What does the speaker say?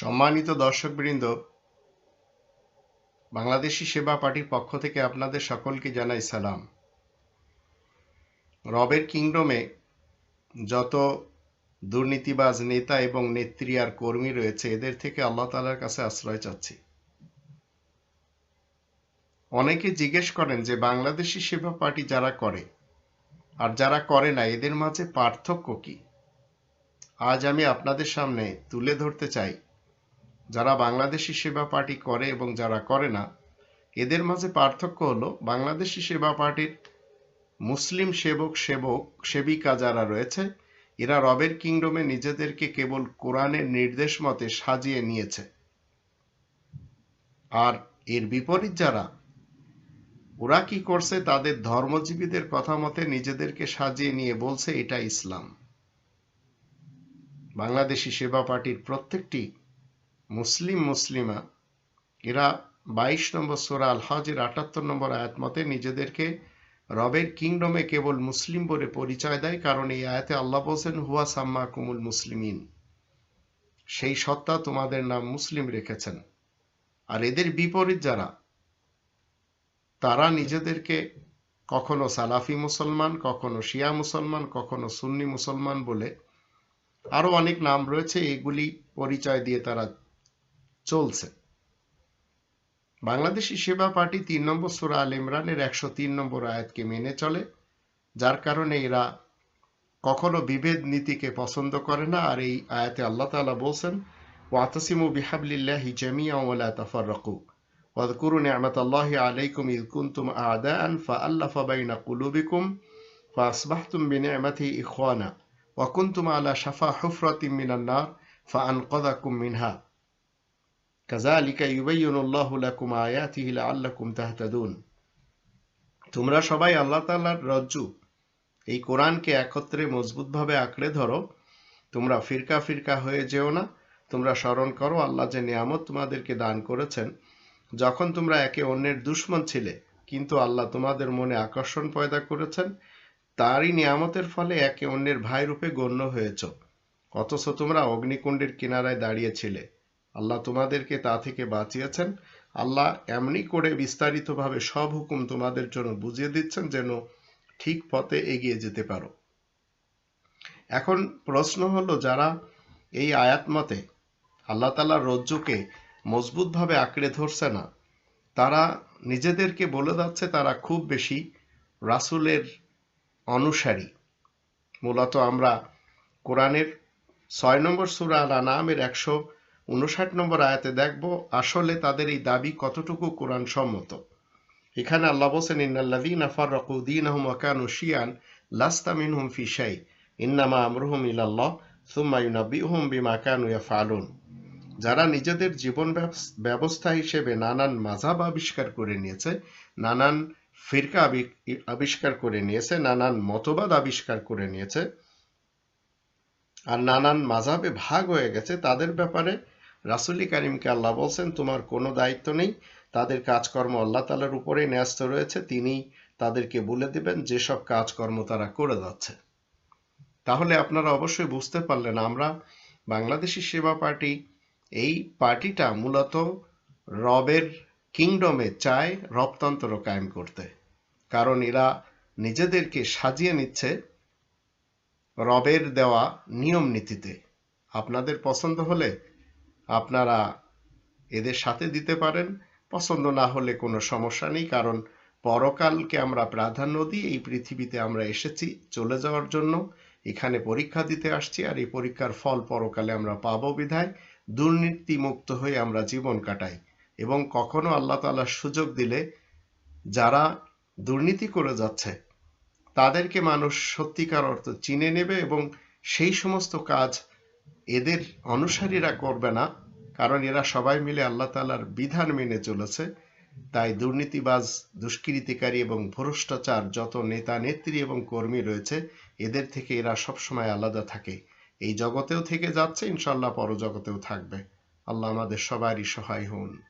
সম্মানিত দর্শকবৃন্দ, বাংলাদেশি সেবা পার্টির পক্ষ থেকে আপনাদের সকলকে জানাই সালাম। রবের কিংডমে যত দুর্নীতিবাজ নেতা এবং নেত্রী আর কর্মী রয়েছে, এদের থেকে আল্লাহ তালার কাছে আশ্রয় চাচ্ছি। অনেকে জিজ্ঞেস করেন যে, বাংলাদেশি সেবা পার্টি যারা করে আর যারা করে না, এদের মাঝে পার্থক্য কি? আজ আমি আপনাদের সামনে তুলে ধরতে চাই যারা বাংলাদেশি সেবা পার্টি করে এবং যারা করে না, এদের মাঝে পার্থক্য হলো বাংলাদেশি সেবা পার্টির মুসলিম সেবক সেবক, সেবিকা যারা রয়েছে, এরা রবের কিংডমে নিজেদেরকে কেবল কোরআনের নির্দেশ মতে সাজিয়ে নিয়েছে। আর এর বিপরীত যারা, ওরা কি করছে? তাদের ধর্মজীবীদের কথা মতে নিজেদেরকে সাজিয়ে নিয়ে বলছে, এটা ইসলাম। বাংলাদেশি সেবা পার্টির প্রত্যেকটি মুসলিম মুসলিমা, এরা বাইশ নম্বর সোরা আল হজের আটাত্তর নম্বর আয়াত মতে নিজেদেরকে রবের কিংডমে কেবল মুসলিম বলে পরিচয় দেয়, কারণ এই আয়াতে আল্লাহ বলছেন, হুয়া সাম্মা কুমুল মুসলিমিন। সেই সত্তা তোমাদের নাম মুসলিম রেখেছেন। আর এদের বিপরীত যারা, তারা নিজেদেরকে কখনো সালাফি মুসলমান, কখনো শিয়া মুসলমান, কখনো সুন্নি মুসলমান বলে আরও অনেক নাম রয়েছে, এগুলি পরিচয় দিয়ে তারা চলছে বাংলাদেশি সেবা পার্টি তিন নম্বর সুরা আল ইমরানের একশো তিন নম্বর আয়াতকে মেনে চলে যার কারণে এরা কখনো বিভেদ নীতিকে পছন্দ করে না আর এই আয়াতে আল্লাহ তালা বলছেন ওয়াতসিমু বিহাবলিল্লাহি জামিয়া ওয়ালা তাফাররাকু واذكروا نعمة الله عليكم إذ كنتم أعداء فألف بين قلوبكم فأصبحتم بنعمته إخوانا وكنتم على شفا حفرة من النار فأنقذكم منها কাজালিকা ইউবাইয়ুনুল্লাহু লাকুম আয়াতিহি লাআল্লাকুম তাহতাদুন তোমরা সবাই আল্লাহ তাআলার রজ্জু, এই কোরআনকে একত্রে মজবুতভাবে আঁকড়ে ধরো। তোমরা ফিরকা ফিরকা হয়ে যেও না। তোমরা স্মরণ করো, আল্লাহ যে নিয়ামত তোমাদেরকে দান করেছেন। যখন তোমরা একে অন্যের দুশ্মন ছিলে, কিন্তু আল্লাহ তোমাদের মনে আকর্ষণ পয়দা করেছেন, তারই নিয়ামতের ফলে একে অন্যের ভাই রূপে গণ্য হয়েছ। অথচ তোমরা অগ্নিকুণ্ডের কিনারায় দাঁড়িয়েছিলে আল্লাহ তোমাদেরকে তা থেকে বাঁচিয়েছেন। আল্লাহ এমনি করে বিস্তারিতভাবে সব হুকুম তোমাদের জন্য বুঝিয়ে দিচ্ছেন যেন ঠিক পথে এগিয়ে যেতে পারো। এখন প্রশ্ন হলো, যারা এই আয়াত মতে আল্লাহ তালার রজ্জুকে মজবুতভাবে আঁকড়ে ধরছে না, তারা নিজেদেরকে বলে যাচ্ছে তারা খুব বেশি রাসুলের অনুসারী। মূলত আমরা কোরআনের ছয় নম্বর সুরা আল আনামের একশো উনষাট নম্বর আয়াতে দেখব, আসলে তাদের এই দাবি কতটুকু কোরআন সম্মত এখানে আল্লাহ বলছেন, ইন্নাল্লাযীনা ফাররাকু দীনাহুম ওয়া কানু শিয়ান, লাস্তা মিনহুম ফি শাই, ইন্নামা আমরুহুম ইলাল্লাহ, সুম্মা ইউনাব্বিউহুম বিমা কানু ইয়াফআলুন। যারা নিজেদের জীবন ব্যবস্থা হিসেবে নানান মাঝাব আবিষ্কার করে নিয়েছে, নানান ফিরকা আবিষ্কার করে নিয়েছে, নানান মতবাদ আবিষ্কার করে নিয়েছে, আর নানান মাঝাবে ভাগ হয়ে গেছে, তাদের ব্যাপারে রাসুলি কারিমকে আল্লাহ বলছেন, তোমার কোনো দায়িত্ব নেই। তাদের কাজকর্ম আল্লাহ তালার উপরেই ন্যস্ত রয়েছে। তিনি তাদেরকে বলে দিবেন, যেসব কাজকর্ম তারা করে যাচ্ছে। তাহলে আপনারা অবশ্যই বুঝতে পারলেন, আমরা বাংলাদেশি সেবা পার্টি, এই পার্টিটা মূলত রবের কিংডমে চায় রবতন্ত্র কায়েম করতে। কারণ এরা নিজেদেরকে সাজিয়ে নিচ্ছে রবের দেওয়া নিয়ম নীতিতে। আপনাদের পছন্দ হলে আপনারা এদের সাথে দিতে পারেন। পছন্দ না হলে কোনো সমস্যা নেই, কারণ পরকালকে আমরা প্রাধান্য দিই এই পৃথিবীতে আমরা এসেছি, চলে যাওয়ার জন্য। এখানে পরীক্ষা দিতে আসছি আর এই পরীক্ষার ফল পরকালে আমরা পাবো বিধায় দুর্নীতি মুক্ত হয়ে আমরা জীবন কাটাই। এবং কখনো আল্লাহ তালার সুযোগ দিলে যারা দুর্নীতি করে যাচ্ছে, তাদেরকে মানুষ সত্যিকার অর্থ চিনে নেবে এবং সেই সমস্ত কাজ এদের অনুসারীরা করবে না, কারণ এরা সবাই মিলে আল্লাহ তালার বিধান মেনে চলেছে। তাই দুর্নীতিবাজ, দুষ্কৃতিকারী এবং ভ্রষ্টাচার যত নেতা, নেত্রী এবং কর্মী রয়েছে, এদের থেকে এরা সবসময় আলাদা থাকে। এই জগতেও থেকে যাচ্ছে ইনশাল্লাহ পরজগতেও থাকবে। আল্লাহ আমাদের সবারই সহায় হন।